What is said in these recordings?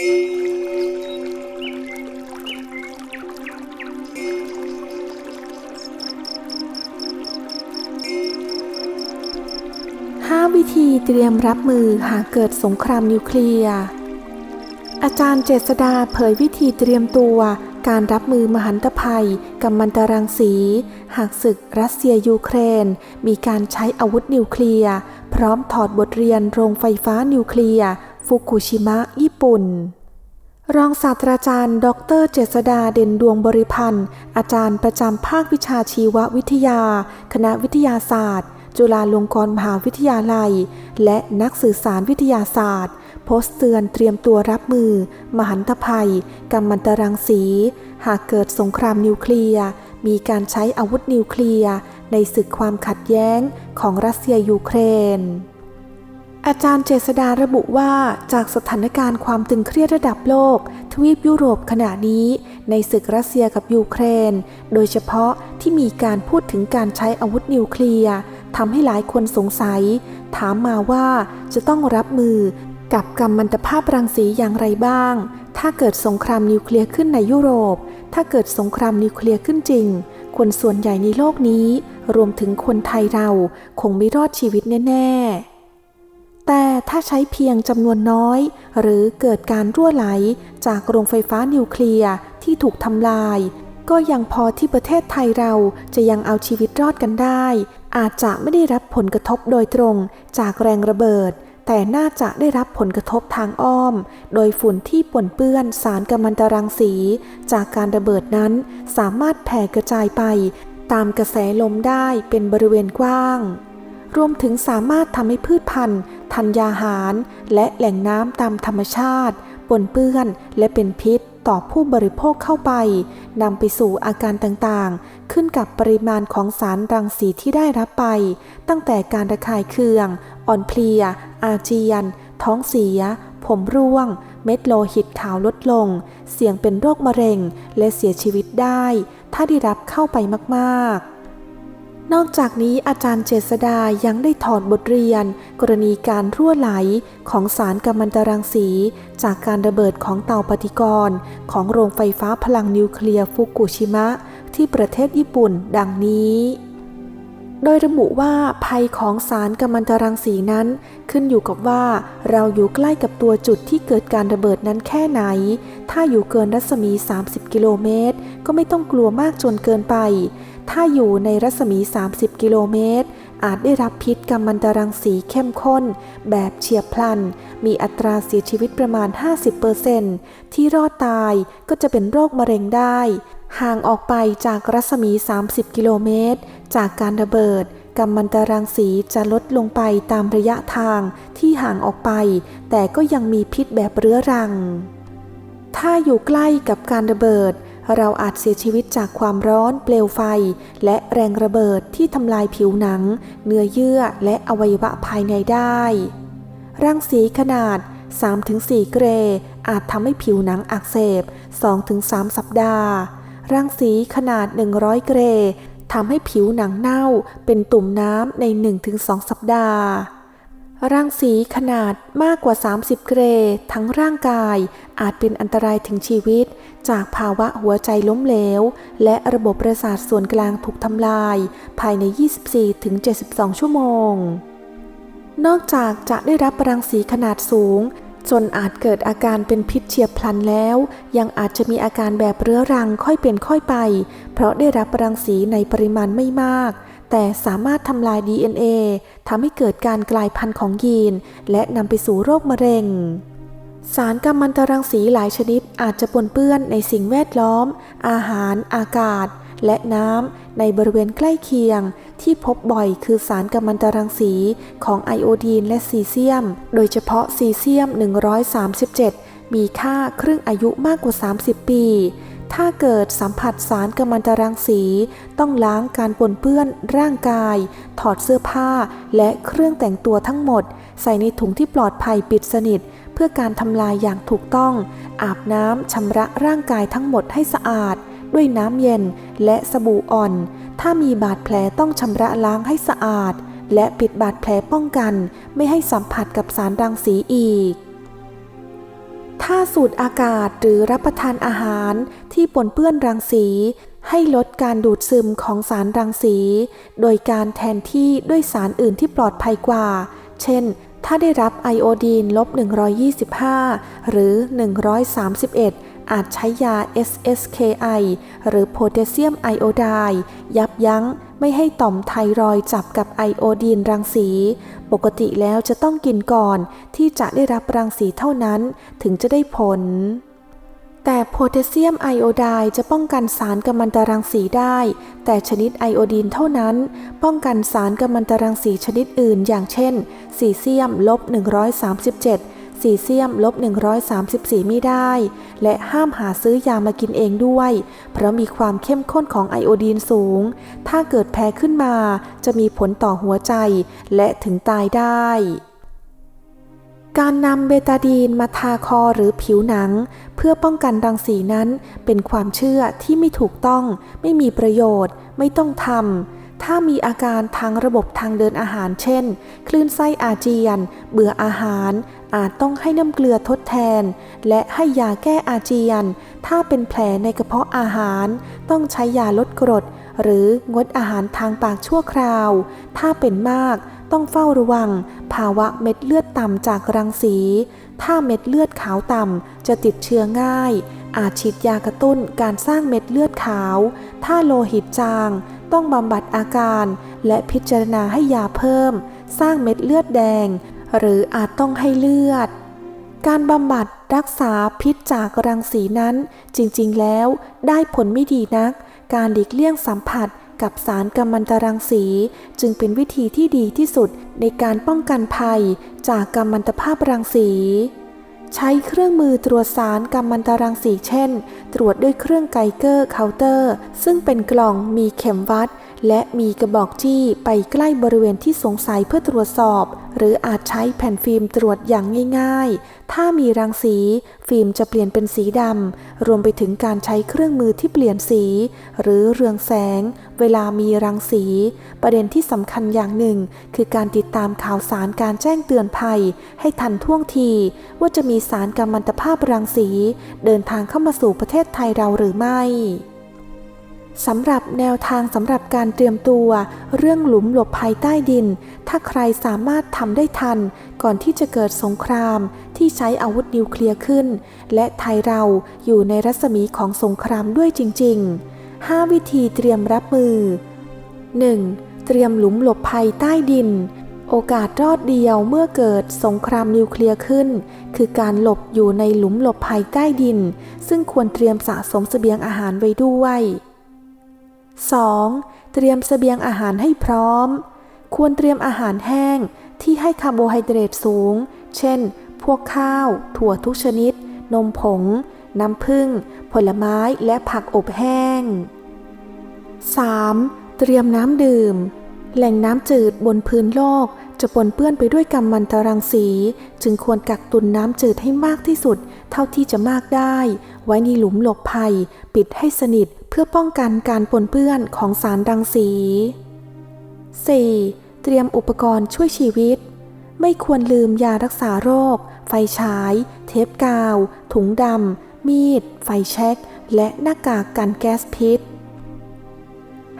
5 วิธีเตรียมรับมือหากเกิดสงครามนิวเคลียร์ อาจารย์เจษดาเผยวิธีเตรียมตัวการรับมือมหันตภัยกัมมันตรังสี หากศึกรัสเซียยูเครน มีการใช้อาวุธนิวเคลียร์ พร้อมถอดบทเรียนโรงไฟฟ้านิวเคลียร์ ฟุกุชิมะ ญี่ปุ่น รองศาสตราจารย์ ดร เจษดาเด่นดวงบริพันธ์ อาจารย์ประจำภาควิชาชีววิทยา คณะวิทยาศาสตร์ จุฬาลงกรณ์มหาวิทยาลัย และนักสื่อสารวิทยาศาสตร์ โพสต์เตือนเตรียมตัวรับมือ มหันตภัยกัมมันตรังสี หากเกิดสงครามนิวเคลียร์มีการใช้อาวุธนิวเคลียร์ในศึกความขัดแย้งของรัสเซียยูเครน อาจารย์เจษดาระบุว่าจากสถานการณ์ความตึงเครียดระดับโลก ทวีปยุโรปขณะนี้ ในศึกรัสเซียกับยูเครน โดยเฉพาะที่มีการพูดถึงการใช้อาวุธนิวเคลียร์ทำให้หลายคนสงสัย ถามมาว่าจะต้องรับมือกับกัมมันตภาพรังสีอย่างไรบ้าง ถ้าเกิดสงครามนิวเคลียร์ขึ้นในยุโรป ถ้าเกิดสงครามนิวเคลียร์ขึ้นจริง คนส่วนใหญ่ในโลกนี้ รวมถึงคนไทยเราคงไม่รอดชีวิตแน่ ๆ แต่ถ้าใช้เพียงจำนวนน้อย หรือเกิดการรั่วไหลจากโรงไฟฟ้านิวเคลียร์ที่ถูกทำลาย ก็ยังพอที่ประเทศไทยเราจะยังเอาชีวิตรอดกันได้ อาจจะไม่ได้รับผลกระทบโดยตรงจากแรงระเบิด แต่น่าจะได้รับผลกระทบทางอ้อม โดยฝุ่นที่ปนเปื้อนสารกัมมันตรังสี จากการระเบิดนั้นสามารถแผ่กระจายไป ตามกระแสลมได้เป็นบริเวณกว้าง รวมถึงสามารถทำให้พืชพันธุ์ธัญญาหาร และแหล่งน้ำตามธรรมชาติ ปนเปื้อนและเป็นพิษต่อผู้บริโภคเข้าไปนำไปสู่อาการต่างๆ ขึ้นกับปริมาณของสารรังสีที่ได้รับไป ตั้งแต่การระคายเคือง อ่อนเพลีย อาเจียน ท้องเสีย ผมร่วง เม็ดโลหิตขาวลดลง เสี่ยงเป็นโรคมะเร็ง และเสียชีวิตได้ ถ้าได้รับเข้าไปมากๆ นอกจากนี้อาจารย์เจษดายังได้ถอดบทเรียน กรณีการรั่วไหลของสารกัมมันตรังสี จากการระเบิดของเตาปฏิกรณ์ ของโรงไฟฟ้าพลังนิวเคลียร์ฟุกุชิมะ ที่ประเทศญี่ปุ่น ดังนี้ โดยระบุว่าภัยของสารกัมมันตรังสีนั้น ขึ้นอยู่กับว่าเราอยู่ใกล้กับตัวจุดที่เกิดการระเบิดนั้นแค่ไหน ถ้าอยู่เกินรัศมี 30 กิโลเมตร ก็ไม่ต้องกลัวมากจนเกินไป ถ้าอยู่ในรัศมี 30 กิโลเมตร อาจได้รับพิษกัมมันตรังสีเข้มข้น แบบเฉียบพลัน มีอัตราเสียชีวิตประมาณ 50%ที่รอดตายก็จะเป็นโรคมะเร็งได้ ห่างออกไปจากรัศมี 30 กิโลเมตร จากการระเบิดกัมมันตรังสีจะลดลงไปตามระยะทางที่ห่างออกไป แต่ก็ยังมีพิษแบบเรื้อรัง ถ้าอยู่ใกล้กับการระเบิด เราอาจเสียชีวิตจากความร้อนเปลวไฟ และแรงระเบิดที่ทำลายผิวหนัง เนื้อเยื่อและอวัยวะภายในได้ รังสีขนาด 3-4 เกรดอาจทำให้ผิวหนังอักเสบ 2-3 สัปดาห์ รังสีขนาด 100 เกรทำให้ผิวหนังเน่าเป็นตุ่มน้ำใน 1-2 สัปดาห์รังสีขนาดมากกว่า 30 เกรทั้งร่างกายอาจเป็นอันตรายถึงชีวิต จากภาวะหัวใจล้มเหลว และระบบประสาทส่วนกลางถูกทำลาย ภายใน 24-72 ชั่วโมง นอกจากจะได้รับรังสีขนาดสูง จนอาจเกิดอาการเป็นพิษเฉียบพลันแล้ว ยังอาจจะมีอาการแบบเรื้อรังค่อยเป็นค่อยไป เพราะได้รับรังสีในปริมาณไม่มาก แต่สามารถทำลาย DNA ทำให้เกิดการกลายพันธุ์ของยีน และนำไปสู่โรคมะเร็งสารกัมมันตรังสีหลายชนิดอาจจะปนเปื้อนในสิ่งแวดล้อม อาหาร อากาศ และน้ำในบริเวณใกล้เคียง ที่พบบ่อยคือสารกัมมันตรังสีของไอโอดีนและซีเซียม โดยเฉพาะซีเซียม 137 มีค่าครึ่งอายุมากกว่า 30 ปี ถ้าเกิดสัมผัสสารกัมมันตรังสี ต้องล้างการปนเปื้อนร่างกาย ถอดเสื้อผ้าและเครื่องแต่งตัวทั้งหมด ใส่ในถุงที่ปลอดภัยปิดสนิท เพื่อการทำลายอย่างถูกต้อง อาบน้ำชำระร่างกายทั้งหมดให้สะอาด ด้วยน้ำเย็นและสบู่อ่อน ถ้ามีบาดแผลต้องชำระล้างให้สะอาด และปิดบาดแผลป้องกัน ไม่ให้สัมผัสกับสารรังสีอีก ถ้าสูดอากาศหรือรับประทานอาหารที่ปนเปื้อนรังสี ให้ลดการดูดซึมของสารรังสี โดยการแทนที่ด้วยสารอื่นที่ปลอดภัยกว่า เช่นถ้าได้รับไอโอดีนลบ 125 หรือ 131 อาจใช้ยา SSKI หรือโพแทสเซียมไอโอไดด์ยับยั้งไม่ให้ต่อมไทรอยจับกับไอโอดีนรังสี ปกติแล้วจะต้องกินก่อนที่จะได้รับรังสีเท่านั้นถึงจะได้ผลแต่โพแทสเซียมไอโอไดด์จะป้องกันสารกัมมันตรังสีได้ แต่ชนิดไอโอดีนเท่านั้น ป้องกันสารกัมมันตรังสีชนิดอื่น อย่างเช่น ซีเซียมลบ137 ซีเซียมลบ 134 ไม่ได้ และห้ามหาซื้อยามากินเองด้วย เพราะมีความเข้มข้นของไอโอดีนสูง ถ้าเกิดแพ้ขึ้นมาจะมีผลต่อหัวใจและถึงตายได้การนำเบตาดีนมาทาคอหรือผิวหนัง เพื่อป้องกันรังสีนั้นเป็นความเชื่อที่ไม่ถูกต้อง ไม่มีประโยชน์ ไม่ต้องทำ ถ้ามีอาการทางระบบทางเดินอาหารเช่น คลื่นไส้อาเจียน เบื่ออาหาร อาจต้องให้น้ำเกลือทดแทน และให้ยาแก้อาเจียน ถ้าเป็นแผลในกระเพาะอาหาร ต้องใช้ยาลดกรด หรืองดอาหารทางปากชั่วคราว ถ้าเป็นมากต้องเฝ้าระวัง ภาวะเม็ดเลือดต่ำจากรังสี ถ้าเม็ดเลือดขาวต่ำจะติดเชื้อง่าย อาจฉีดยากระตุ้นการสร้างเม็ดเลือดขาว ถ้าโลหิตจาง ต้องบำบัดอาการ และพิจารณาให้ยาเพิ่ม สร้างเม็ดเลือดแดง หรืออาจต้องให้เลือด การบำบัดรักษาพิษจากรังสีนั้น จริงๆแล้วได้ผลไม่ดีนัก การหลีกเลี่ยงสัมผัสกับสารกัมมันตรังสี จึงเป็นวิธีที่ดีที่สุดในการป้องกันภัยจากกัมมันตภาพรังสี ใช้เครื่องมือตรวจสารกัมมันตรังสีเช่น ตรวจด้วยเครื่องไกเกอร์เคาน์เตอร์ ซึ่งเป็นกล่องมีเข็มวัด และมีกระบอกจี้ไปใกล้บริเวณที่สงสัยเพื่อตรวจสอบ หรืออาจใช้แผ่นฟิล์มตรวจอย่างง่าย ๆ ถ้ามีรังสี ฟิล์มจะเปลี่ยนเป็นสีดำ รวมไปถึงการใช้เครื่องมือที่เปลี่ยนสี หรือเรืองแสง เวลามีรังสี ประเด็นที่สำคัญอย่างหนึ่ง คือการติดตามข่าวสารการแจ้งเตือนภัย ให้ทันท่วงที ว่าจะมีสารกัมมันตภาพรังสี เดินทางเข้ามาสู่ประเทศไทยเราหรือไม่ สำหรับแนวทางสำหรับการเตรียมตัว เรื่องหลุมหลบภัยใต้ดิน ถ้าใครสามารถทำได้ทัน ก่อนที่จะเกิดสงคราม ที่ใช้อาวุธนิวเคลียร์ขึ้น และไทยเราอยู่ในรัศมีของสงครามด้วยจริง ๆ 5 วิธีเตรียมรับมือ 1. เตรียมหลุมหลบภัยใต้ดิน โอกาสรอดเดียวเมื่อเกิดสงครามนิวเคลียร์ขึ้น คือการหลบอยู่ในหลุมหลบภัยใต้ดิน ซึ่งควรเตรียมสะสมเสบียงอาหารไว้ด้วย 2. เตรียมเสบียงอาหารให้พร้อม ควรเตรียมอาหารแห้งที่ให้คาร์โบไฮเดรตสูง เช่น พวกข้าว ถั่วทุกชนิด นมผง น้ำผึ้ง ผลไม้ และผักอบแห้ง 3. เตรียมน้ำดื่ม แหล่งน้ำจืดบนพื้นโลก จะปนเปื้อนไปด้วยกัมมันตรังสี จึงควรกักตุนน้ำจืดให้มากที่สุด เท่าที่จะมากได้ ไว้ในหลุมหลบภัย ปิดให้สนิทเพื่อป้องกันการปนเปื้อนของสารรังสี 4. เตรียมอุปกรณ์ช่วยชีวิต ไม่ควรลืมยารักษาโรค ไฟฉาย เทปกาว ถุงดำ มีด ไฟแช็ก และหน้ากากกันแก๊สพิษ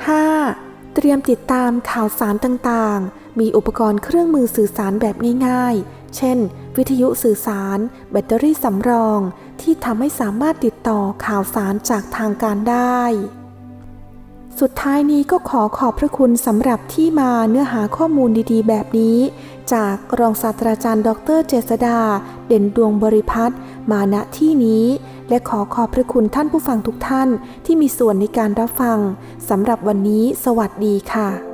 5. เตรียมติดตามข่าวสารต่างๆ มีอุปกรณ์เครื่องมือสื่อสารแบบง่ายๆ เช่น วิทยุสื่อสาร แบตเตอรี่สำรอง ที่ทำให้สามารถติดต่อข่าวสารจากทางการได้ สุดท้ายนี้ก็ขอขอบพระคุณสำหรับที่มาเนื้อหาข้อมูลดีๆ แบบนี้ จากรองศาสตราจารย์ ดรเจษดา เด่นดวงบริพัตรมาณที่นี้และขอขอบพระคุณท่านผู้ฟังทุกท่านที่มีส่วนในการรับฟัง สำหรับวันนี้ สวัสดีค่ะ